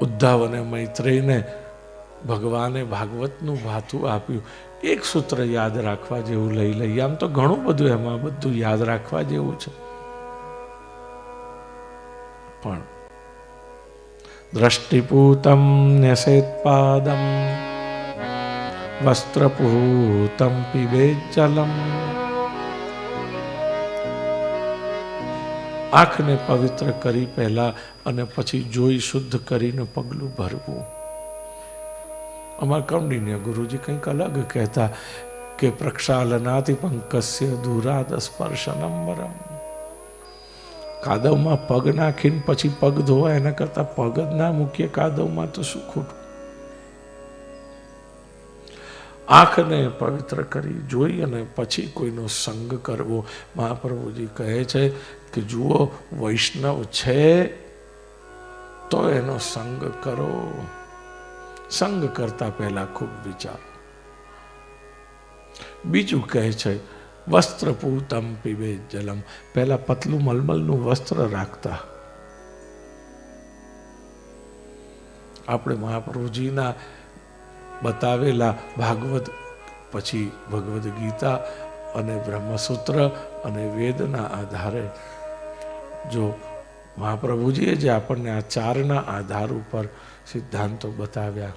ઉદ્ધવ અને મૈત્રેયને ભગવાને ભાગવતનું ભાથું આપ્યું. એક સૂત્ર યાદ રાખવા જેવું લઈ લઈએ. આમ તો ઘણું બધું એમાં બધું યાદ રાખવા જેવું છે. પણ દ્રષ્ટિપૂતમ ન્યસેત્પાદમ, વસ્ત્રપૂતમ પીબે જલમ આંખને પવિત્ર કરી પહેલા અને પછી જોઈ શુદ્ધ કરીને પગલું ભરવું. અમારા કૌંડિન્ય ગુરુજી કંઈક અલગ કહેતા કે પ્રક્ષાલનાથી પંકસ્ય દુરાદ સ્પર્શ નંબરમ કાદવમાં પગ નાખીને પછી પગ ધોવા એના કરતાં પગ જ ના મૂકીએ, કાદવમાં તો શું ખોટું? આંખને પવિત્ર કરી જોઈ અને પછી કોઈનો સંગ કરવો. મહાપ્રભુજી કહે છે કે, જુઓ, વૈષ્ણવ છે, તો એનો સંગ કરો. સંગ કરતા પહેલા ખૂબ વિચાર. બીજું કહે છે, વસ્ત્ર પૂતમ પીવે જલમ. પહેલા પતલું મલમલનું વસ્ત્ર રાખતા. આપણે મહાપ્રભુજીના બતાવેલા ભાગવત, પછી ભગવદ્ ગીતા અને બ્રહ્મસૂત્ર અને વેદના આધારે. જો મહાપ્રભુજીએ જે આપણને આ ચારના આધાર ઉપર સિદ્ધાંતો બતાવ્યા,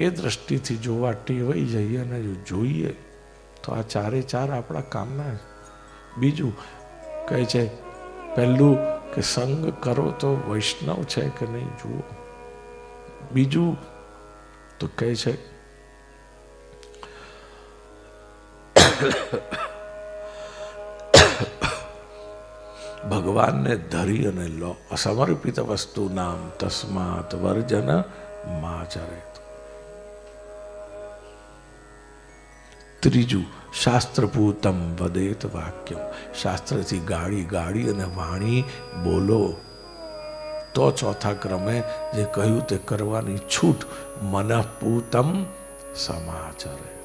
એ દ્રષ્ટિથી જોવા ટેવાઈ જઈએ અને જો જોઈએ, તો આ ચારે ચાર આપણા કામના બીજું કહે છે, પહેલું કે સંગ કરો તો વૈષ્ણવ છે કે નહીં જુઓ? બીજું તો કહે છે, ભગવાનને ધરી અને લો, અસમર્પિત વસ્તુ નામ તસ્માત વર્જન માચરે ત્રીજું, શાસ્ત્રભૂતમ વદેત વાક્યમ. શાસ્ત્રથી ગાળી ગાળી અને વાણી બોલો. તો ચોથા ક્રમે જે કહ્યું તે કરવાની છૂટ મનઃપૂતમ સમાચરે.